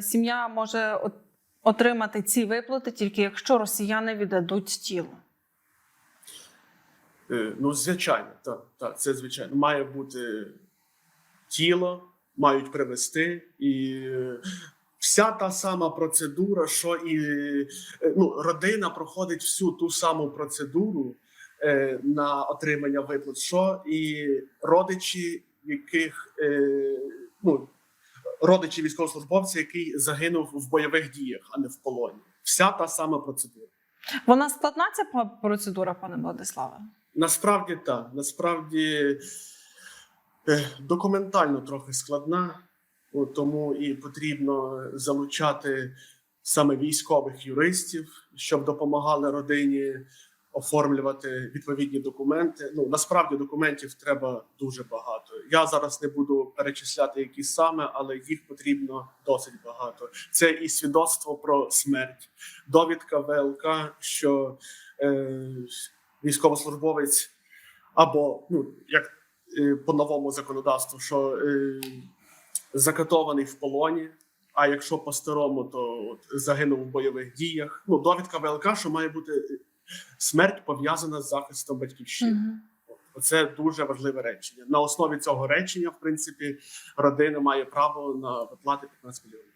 Сім'я може отримати ці виплати тільки якщо росіяни віддадуть тіло. Е, Ну, звичайно, так, так, це звичайно. Має бути тіло, мають привезти, і е, вся та сама процедура, що і е, ну, родина проходить всю ту саму процедуру е, на отримання виплат, що і родичі, яких е, родичі військовослужбовця, який загинув в бойових діях, а не в полоні. Вся та сама процедура. Вона складна ця процедура, пане Владиславе? Насправді так. Насправді е, документально трохи складна, тому і потрібно залучати саме військових юристів, щоб допомагали родині оформлювати відповідні документи. Ну насправді документів треба дуже багато. Я зараз не буду перечисляти які саме, але їх потрібно досить багато. Це і свідоцтво про смерть, довідка ВЛК, що е, військовослужбовець або ну як е, по новому законодавству, що е, закатований в полоні. А якщо по старому, то от, загинув в бойових діях. Ну, довідка ВЛК, що має бути е, смерть пов'язана з захистом батьківщини. Це дуже важливе речення. На основі цього речення, в принципі, родина має право на виплати 15 мільйонів.